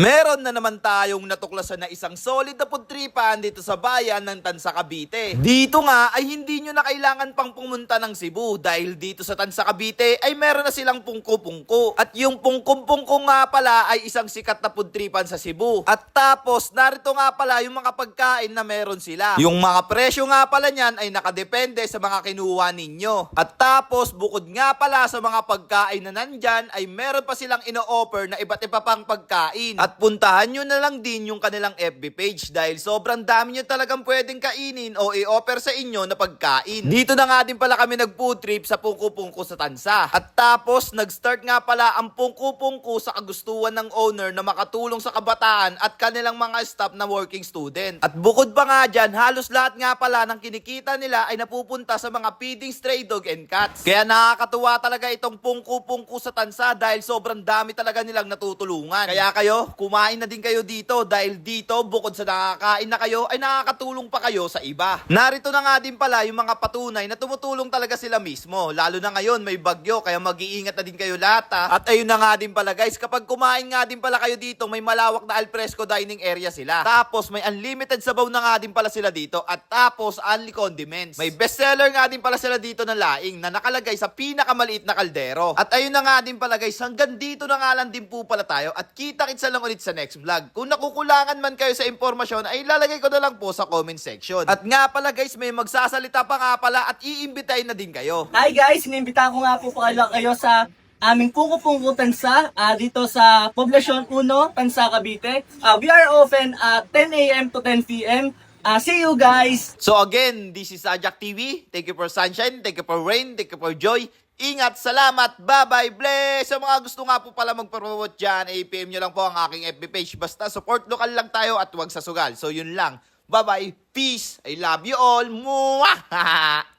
Meron na naman tayong natuklasan na isang solid na pudtripan dito sa bayan ng Tansa Cavite. Dito nga ay hindi nyo na kailangan pang pumunta ng Cebu dahil dito sa Tansa Cavite ay meron na silang pungko-pungko. At yung pungkong-pungko nga pala ay isang sikat na pudtripan sa Cebu. At tapos narito nga pala yung mga pagkain na meron sila. Yung mga presyo nga pala niyan ay nakadepende sa mga kinuha ninyo. At tapos bukod nga pala sa mga pagkain na nandyan ay meron pa silang ino-offer na iba't iba pang pagkain. At puntahan nyo na lang din yung kanilang FB page dahil sobrang dami nyo talagang pwedeng kainin o i-offer sa inyo na pagkain. Dito na nga din pala kami nag-food trip sa Pungko-Pungko sa Tansa. At tapos nag-start nga pala ang Pungko-Pungko sa kagustuhan ng owner na makatulong sa kabataan at kanilang mga staff na working student. At bukod pa nga dyan, halos lahat nga pala ng kinikita nila ay napupunta sa mga feeding stray dog and cats. Kaya nakakatuwa talaga itong Pungko-Pungko sa Tansa dahil sobrang dami talaga nilang natutulungan. Kaya kayo, kumain na din kayo dito dahil dito bukod sa nakakain na kayo ay nakakatulong pa kayo sa iba. Narito na nga din pala yung mga patunay na tumutulong talaga sila mismo. Lalo na ngayon may bagyo kaya mag-iingat na din kayo lahat ha. At ayun na nga din pala guys, kapag kumain nga din pala kayo dito, may malawak na alfresco dining area sila. Tapos may unlimited sabaw na nga din pala sila dito at tapos only condiments. May bestseller nga din pala sila dito na laing na nakalagay sa pinakamaliit na kaldero. At ayun na nga din pala guys, hanggang dito na nga lang din po pala tayo at kita-kitsa lang ulit sa next vlog. Kung nakukulangan man kayo sa impormasyon ay lalagay ko na lang po sa comment section. At nga pala guys, may magsasalita pa nga pala at iimbitahin na din kayo. Hi guys, inimbitahan ko nga po pala kayo sa aming Pungko-Pungko Tansa ah, dito sa Poblasyon 1, Tansa, Cavite. Ah, we are open at 10 a.m. to 10 p.m. Ah, see you guys! So again, this is Ajak TV. Thank you for sunshine, thank you for rain, thank you for joy. Ingat, salamat, bye-bye, bless! Sa mga gusto nga po pala mag-promote dyan, APM nyo lang po ang aking FB page. Basta support local lang tayo at wag sa sugal. So yun lang. Bye-bye, peace, I love you all, muah!